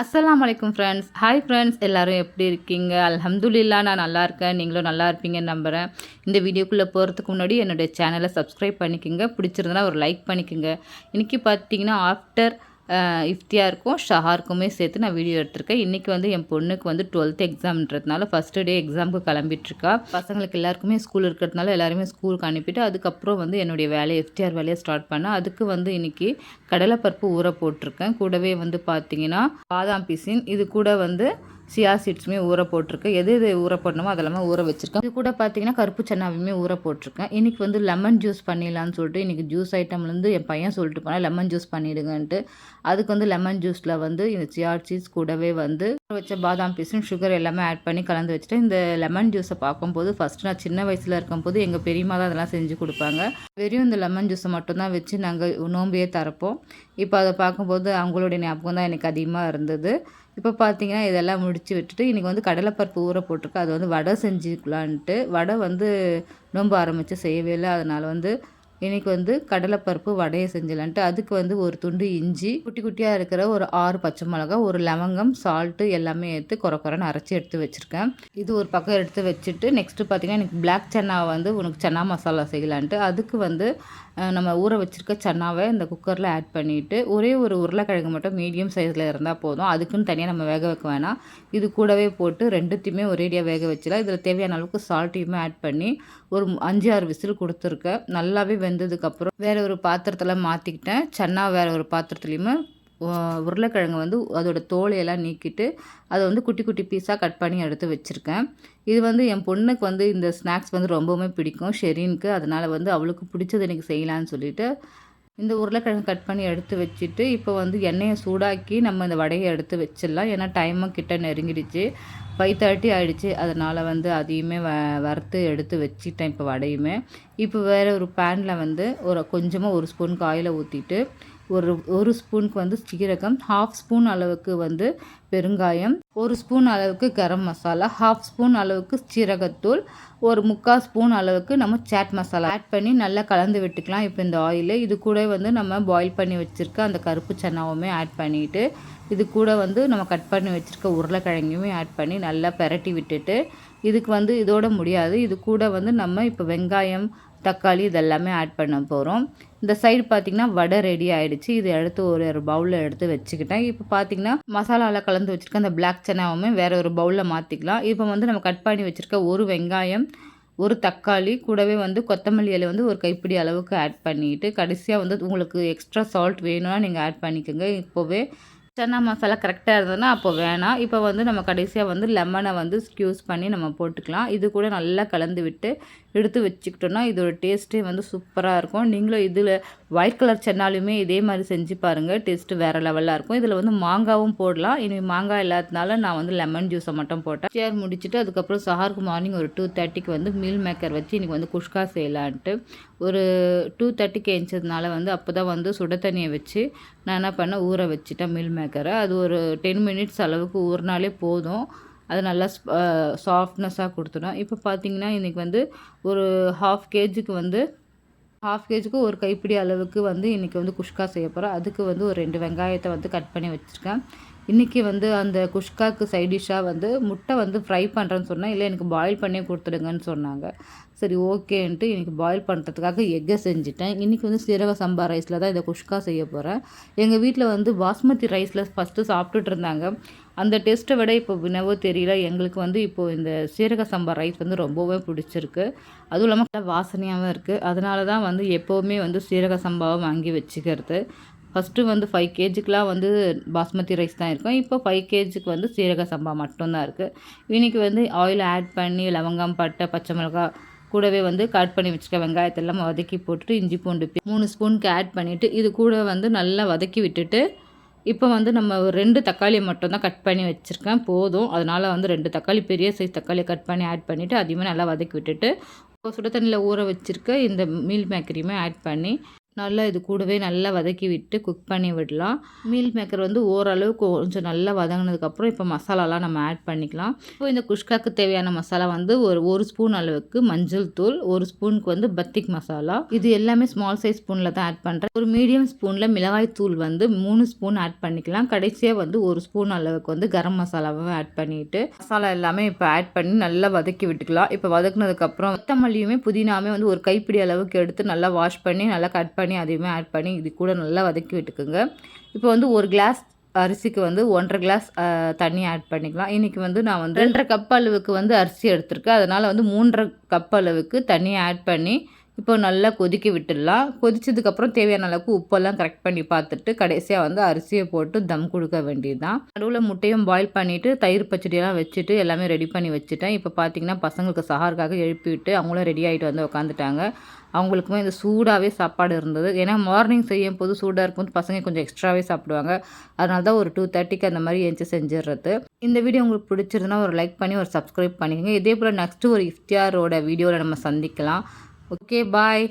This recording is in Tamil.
அஸ்லாம் வலைக்கும் ஃப்ரெண்ட்ஸ் ஹாய் ஃப்ரெண்ட்ஸ் எல்லோரும் எப்படி இருக்கீங்க? அலமதுல்லா நான் நல்லா இருக்கேன். நீங்களும் நல்லா இருப்பீங்கன்னு நம்புகிறேன் இந்த வீடியோக்குள்ளே போகிறதுக்கு முன்னாடி என்னுடைய சேனலை சப்ஸ்கிரைப் பண்ணிக்கோங்க. பிடிச்சிருந்தனா ஒரு லைக் பண்ணிக்கோங்க. இன்றைக்கி பார்த்தீங்கன்னா ஆஃப்டர் இஃப்தியாருக்கும் ஷஹாருக்குமே சேர்த்து நான் வீடியோ எடுத்திருக்கேன். இன்றைக்கி வந்து என் பொண்ணுக்கு வந்து டுவெல்த் எக்ஸாம்ன்றதுனால ஃபஸ்ட்டு டே எக்ஸாமுக்கு கிளம்பிட்டுருக்கா. பசங்களுக்கு எல்லாருக்குமே ஸ்கூல் இருக்கிறதுனால எல்லாருமே ஸ்கூலுக்கு அனுப்பிட்டு அதுக்கப்புறம் வந்து என்னுடைய வேலையை எஃப்டிஆர் வேலையை ஸ்டார்ட் பண்ணேன். அதுக்கு வந்து இன்றைக்கி கடலைப்பருப்பு ஊற போட்டிருக்கேன். கூடவே வந்து பார்த்தீங்கன்னா பாதாம் பிசின். இது கூட வந்து சியா சீட்ஸுமே ஊற போட்டிருக்கேன் எது எது ஊற போடணுமோ அதெல்லாமே ஊற வச்சுருக்கேன் இது கூட பார்த்தீங்கன்னா கருப்பு சன்னாவையுமே ஊற போட்டிருக்கேன். இன்றைக்கி வந்து லெமன் ஜூஸ் பண்ணிடலான்னு சொல்லிட்டு இன்றைக்கி ஜூஸ் ஐட்டம்லேருந்து என் பையன் சொல்லிட்டு போனால் லெமன் ஜூஸ் பண்ணிவிடுங்கன்ட்டு அதுக்கு வந்து லெமன் ஜூஸில் வந்து இந்த சியா சீட்ஸ் கூடவே வந்து வச்ச பாதாம் பீஸும் சுகர் எல்லாமே ஆட் பண்ணி கலந்து வச்சுட்டு இந்த லெமன் ஜூஸை பார்க்கும்போது ஃபஸ்ட்டு நான் சின்ன வயசில் இருக்கும்போது எங்கள் பெரியம்மா தான் அதெல்லாம் செஞ்சு கொடுப்பாங்க. வெறும் இந்த லெமன் ஜூஸை மட்டும்தான் வச்சு நாங்கள் நோம்பியே தரப்போம் இப்போ அதை பார்க்கும்போது அவங்களுடைய ஞாபகம் தான் எனக்கு அதிகமாக இருந்தது. இப்போ பார்த்தீங்கன்னா இதெல்லாம் முடித்து விட்டுட்டு இன்றைக்கி வந்து கடலைப்பருப்பு ஊற போட்டிருக்கு. அது வந்து வடை செஞ்சுக்கலான்ட்டு. வடை வந்து நோன்பு ஆரம்பித்து செய்யவே இல்லை. அதனால் வந்து இன்றைக்கி வந்து கடலைப்பருப்பு வடையை செஞ்சலான்ட்டு. அதுக்கு வந்து ஒரு துண்டு இஞ்சி குட்டி குட்டியாக இருக்கிற ஒரு ஆறு பச்சை மிளகா ஒரு லவங்கம் சால்ட்டு எல்லாமே எடுத்து குறை குறைன்னு அரைச்சி எடுத்து வச்சுருக்கேன். இது ஒரு பக்கம் எடுத்து வச்சுட்டு நெக்ஸ்ட்டு பார்த்திங்கன்னா எனக்கு பிளாக் சன்னா வந்து உனக்கு சன்னா மசாலா செய்யலான்ட்டு. அதுக்கு வந்து நம்ம ஊற வச்சுருக்க சன்னாவை இந்த குக்கரில் ஆட் பண்ணிவிட்டு ஒரே ஒரு உருளைக்கிழங்கு மட்டும் மீடியம் சைஸில் இருந்தால் போதும். அதுக்குன்னு தனியாக நம்ம வேக வைக்க வேணாம். இது கூடவே போட்டு ரெண்டுத்தையுமே ஒரேடியாக வேக வச்சிடலாம். இதில் தேவையான அளவுக்கு சால்ட்டையுமே ஆட் பண்ணி ஒரு அஞ்சு ஆறு விசில் கொடுத்துருக்கேன். நல்லாவே வெந்ததுக்கப்புறம் வேறு ஒரு பாத்திரத்தில் மாற்றிக்கிட்டேன் சன்னா வேறு ஒரு பாத்திரத்துலேயுமே உருளைக்கிழங்கு வந்து அதோட தோலையெல்லாம் நீக்கிட்டு அதை வந்து குட்டி குட்டி பீஸாக கட் பண்ணி எடுத்து வச்சுருக்கேன். இது வந்து என் பொண்ணுக்கு வந்து இந்த ஸ்நாக்ஸ் வந்து ரொம்பவுமே பிடிக்கும். ஷெரீனுக்கு. அதனால் வந்து அவளுக்கு பிடிச்சது எனக்கு செய்யலான்னு சொல்லிட்டு இந்த உருளைக்கிழங்கு கட் பண்ணி எடுத்து வச்சுட்டு இப்போ வந்து எண்ணெயை சூடாக்கி நம்ம இந்த வடையை எடுத்து வச்சிடலாம். ஏன்னா டைமும் கிட்ட நெருங்கிடுச்சு. ஃபைவ் தேர்ட்டி ஆகிடுச்சு அதனால் வந்து அதையுமே வ வறுத்து எடுத்து வச்சுட்டேன் இப்போ வடையுமே. இப்போ வேறு ஒரு பேனில் வந்து ஒரு கொஞ்சமாக ஒரு ஸ்பூன் காயில் ஊற்றிட்டு ஒரு ஒரு ஸ்பூனுக்கு வந்து சீரகம் ஹாஃப் ஸ்பூன் அளவுக்கு வந்து பெருங்காயம் ஒரு ஸ்பூன் அளவுக்கு கரம் மசாலா ஹாஃப் ஸ்பூன் அளவுக்கு சீரகத்தூள் ஒரு முக்கால் ஸ்பூன் அளவுக்கு நம்ம சாட் மசாலா ஆட் பண்ணி நல்லா கலந்து விட்டுக்கலாம் இப்போ இந்த ஆயில் இது கூட வந்து நம்ம பாயில் பண்ணி வச்சுருக்க அந்த கருப்பு சன்னாவுமே ஆட் பண்ணிவிட்டு இது கூட வந்து நம்ம கட் பண்ணி வச்சுருக்க உருளைக்கிழங்கையுமே ஆட் பண்ணி நல்லா பெரட்டி விட்டுட்டு இதுக்கு வந்து இதோட முடியாது. இது கூட வந்து நம்ம இப்போ வெங்காயம் தக்காளி இதெல்லாமே ஆட் பண்ண போகிறோம் இந்த சைடு பார்த்திங்கன்னா வடை ரெடி ஆகிடுச்சு இது எடுத்து ஒரு ஒரு பவுலில் எடுத்து வச்சுக்கிட்டேன். இப்போ பார்த்திங்கன்னா மசாலாவில் கலந்து வச்சுருக்க அந்த பிளாக் சனாவுமே வேறு ஒரு பவுலில் மாற்றிக்கலாம் இப்போ வந்து நம்ம கட் பண்ணி வச்சுருக்க ஒரு வெங்காயம் ஒரு தக்காளி கூடவே வந்து கொத்தமல்லி இலை வந்து ஒரு கைப்பிடி அளவுக்கு ஆட் பண்ணிவிட்டு கடைசியாக வந்து உங்களுக்கு எக்ஸ்ட்ரா சால்ட் வேணும்னா நீங்கள் ஆட் பண்ணிக்கோங்க. இப்போவே சன்னா மசாலா கரெக்டாக இருந்ததுன்னா அப்போ வேணாம். இப்போ வந்து நம்ம கடைசியாக வந்து லெமனை வந்து ஸ்க்யூஸ் பண்ணி நம்ம போட்டுக்கலாம். இது கூட நல்லா கலந்து விட்டு எடுத்து வச்சுக்கிட்டோன்னா இதோட டேஸ்ட்டே வந்து சூப்பராக இருக்கும். நீங்களும் இதில் ஒயிட் கலர் சென்னாலுமே இதே மாதிரி செஞ்சு பாருங்கள் டேஸ்ட்டு வேறு லெவலாக இருக்கும். இதில் வந்து மாங்காவும் போடலாம். இனி மாங்காய் இல்லாததுனால நான் வந்து லெமன் ஜூஸை மட்டும் போட்டேன். சேர் முடிச்சுட்டு அதுக்கப்புறம் சஹாருக்கு மார்னிங் ஒரு டூ தேர்ட்டிக்கு வந்து மீல் மேக்கர் வச்சு இன்றைக்கி வந்து குஷ்கா செய்யலான்ட்டு. ஒரு டூ தேர்ட்டிக்கு எழுந்ததுனால வந்து அப்போ தான் வந்து சுட தண்ணியை வச்சு நான் என்ன பண்ணேன்? ஊற வச்சுட்டேன் மீல் மேக்கரை அது ஒரு டென் மினிட்ஸ் அளவுக்கு ஊறினாலே போதும். அது நல்லா சாஃப்ட்னஸாக கொடுத்துடும். இப்போ பார்த்தீங்கன்னா இன்றைக்கி வந்து ஒரு ஹாஃப் கேஜிக்கு வந்து ஹாஃப் கேஜிக்கு ஒரு கைப்பிடி அளவுக்கு வந்து இன்றைக்கி வந்து குஷ்கா செய்ய போகிறோம் அதுக்கு வந்து ஒரு ரெண்டு வெங்காயத்தை வந்து கட் பண்ணி வச்சுருக்கேன். இன்றைக்கி வந்து அந்த குஷ்காக்கு சைடிஷ்ஷாக வந்து முட்டை வந்து ஃப்ரை பண்ணுறேன்னு சொன்னால் இல்லை எனக்கு பாயில் பண்ணி கொடுத்துடுங்கன்னு சொன்னாங்க. சரி ஓகேன்ட்டு இன்றைக்கி பாயில் பண்ணுறதுக்காக எக்கை செஞ்சுட்டேன். இன்றைக்கி வந்து சீரக சம்பா ரைஸில் தான் இதை குஷ்கா செய்ய போகிறேன் எங்கள் வீட்டில் வந்து பாஸ்மதி ரைஸில் ஃபஸ்ட்டு சாப்பிட்டுட்டு இருந்தாங்க. அந்த டேஸ்ட்டை விட இப்போ வினவோ தெரியல. எங்களுக்கு வந்து இப்போது இந்த சீரக சம்பா ரைஸ் வந்து ரொம்பவே பிடிச்சிருக்கு. அதுவும் இல்லாமல் வாசனையாகவும் இருக்குது அதனால தான் வந்து எப்போவுமே வந்து சீரக சம்பாவை வாங்கி வச்சுக்கிறது. ஃபஸ்ட்டு வந்து ஃபைவ் கேஜிக்கெலாம் வந்து பாஸ்மதி ரைஸ் தான் இருக்கும். இப்போ ஃபைவ் கேஜிக்கு வந்து சீரக சம்பா மட்டும்தான் இருக்குது இன்றைக்கி வந்து ஆயில் ஆட் பண்ணி லவங்கம் பட்டை பச்சை மிளகாய் கூடவே வந்து கட் பண்ணி வச்சுக்க வெங்காயத்தெல்லாம் வதக்கி போட்டுட்டு இஞ்சி பூண்டு மூணு ஸ்பூனுக்கு ஆட் பண்ணிவிட்டு இது கூட வந்து நல்லா வதக்கி விட்டுட்டு இப்போ வந்து நம்ம ஒரு ரெண்டு தக்காளியை மட்டும் தான் கட் பண்ணி வச்சுருக்கேன். போதும். அதனால் வந்து ரெண்டு தக்காளி பெரிய சைஸ் தக்காளியை கட் பண்ணி ஆட் பண்ணிவிட்டு அதையுமே நல்லா வதக்கி விட்டுட்டு சுட தண்ணியில் ஊற வச்சுருக்க இந்த மீல் மேக்கரியுமே ஆட் பண்ணி நல்லா இது கூடவே நல்லா வதக்கி விட்டு குக் பண்ணி விடலாம். மீல் மேக்கர் வந்து ஓரளவுக்கு கொஞ்சம் நல்லா வதங்கினதுக்கப்புறம் இப்போ மசாலாலாம் நம்ம ஆட் பண்ணிக்கலாம். இப்போ இந்த குஷ்காக்கு தேவையான மசாலா வந்து ஒரு ஒரு ஸ்பூன் அளவுக்கு மஞ்சள் தூள் ஒரு ஸ்பூனுக்கு வந்து பத்திக் மசாலா இது எல்லாமே ஸ்மால் சைஸ் ஸ்பூனில் தான் ஆட் பண்ணுறேன் ஒரு மீடியம் ஸ்பூனில் மிளகாய் தூள் வந்து மூணு ஸ்பூன் ஆட் பண்ணிக்கலாம். கடைசியாக வந்து ஒரு ஸ்பூன் அளவுக்கு வந்து கரம் மசாலாவும் ஆட் பண்ணிவிட்டு மசாலா எல்லாமே இப்போ ஆட் பண்ணி நல்லா வதக்கி விட்டுக்கலாம். இப்போ வதக்குனதுக்கப்புறம் கொத்தமல்லியுமே புதினாமே வந்து ஒரு கைப்பிடி அளவுக்கு எடுத்து நல்லா வாஷ் பண்ணி நல்லா கட் பண்ணி அதையுமே ஆட் பண்ணி இது கூட நல்லா வதக்கி விட்டுக்குங்க. இப்போ வந்து ஒரு கிளாஸ் அரிசிக்கு வந்து ஒன்றரை கிளாஸ் தண்ணி ஆட் பண்ணிக்கலாம். இன்றைக்கி வந்து நான் வந்து ரெண்டரை கப் அளவுக்கு வந்து அரிசி எடுத்திருக்கேன். அதனால் வந்து மூன்றரை கப் அளவுக்கு தண்ணியை ஆட் பண்ணி இப்போ நல்லா கொதிக்க விட்டுடலாம். கொதிச்சதுக்கப்புறம் தேவையான அளவுக்கு உப்பெல்லாம் கரெக்ட் பண்ணி பார்த்துட்டு கடைசியாக வந்து அரிசியை போட்டு தம் கொடுக்க வேண்டியது தான் நடுவில் முட்டையும் பாயில் பண்ணிவிட்டு தயிர் பச்சடியெல்லாம் வச்சுட்டு எல்லாமே ரெடி பண்ணி வச்சுட்டேன். இப்போ பார்த்தீங்கன்னா பசங்களுக்கு சஹாருக்காக எழுப்பி விட்டு அவங்களும் ரெடி ஆகிட்டு வந்து உட்காந்துட்டாங்க அவங்களுக்குமே இந்த சூடாகவே சாப்பாடு இருந்தது. ஏன்னா மார்னிங் செய்யும் போது சூடாக இருக்கும்போது பசங்க கொஞ்சம் எக்ஸ்ட்ராவே சாப்பிடுவாங்க. அதனால தான் ஒரு டூ தேர்ட்டிக்கு அந்த மாதிரி எழுந்து செஞ்சிடுறது இந்த வீடியோ உங்களுக்கு பிடிச்சிருந்தா ஒரு லைக் பண்ணி ஒரு சப்ஸ்கிரைப் பண்ணிக்கோங்க. இதே போல் நெக்ஸ்ட்டு ஒரு இஃப்தியாரோட வீடியோவில் நம்ம சந்திக்கலாம். Okay bye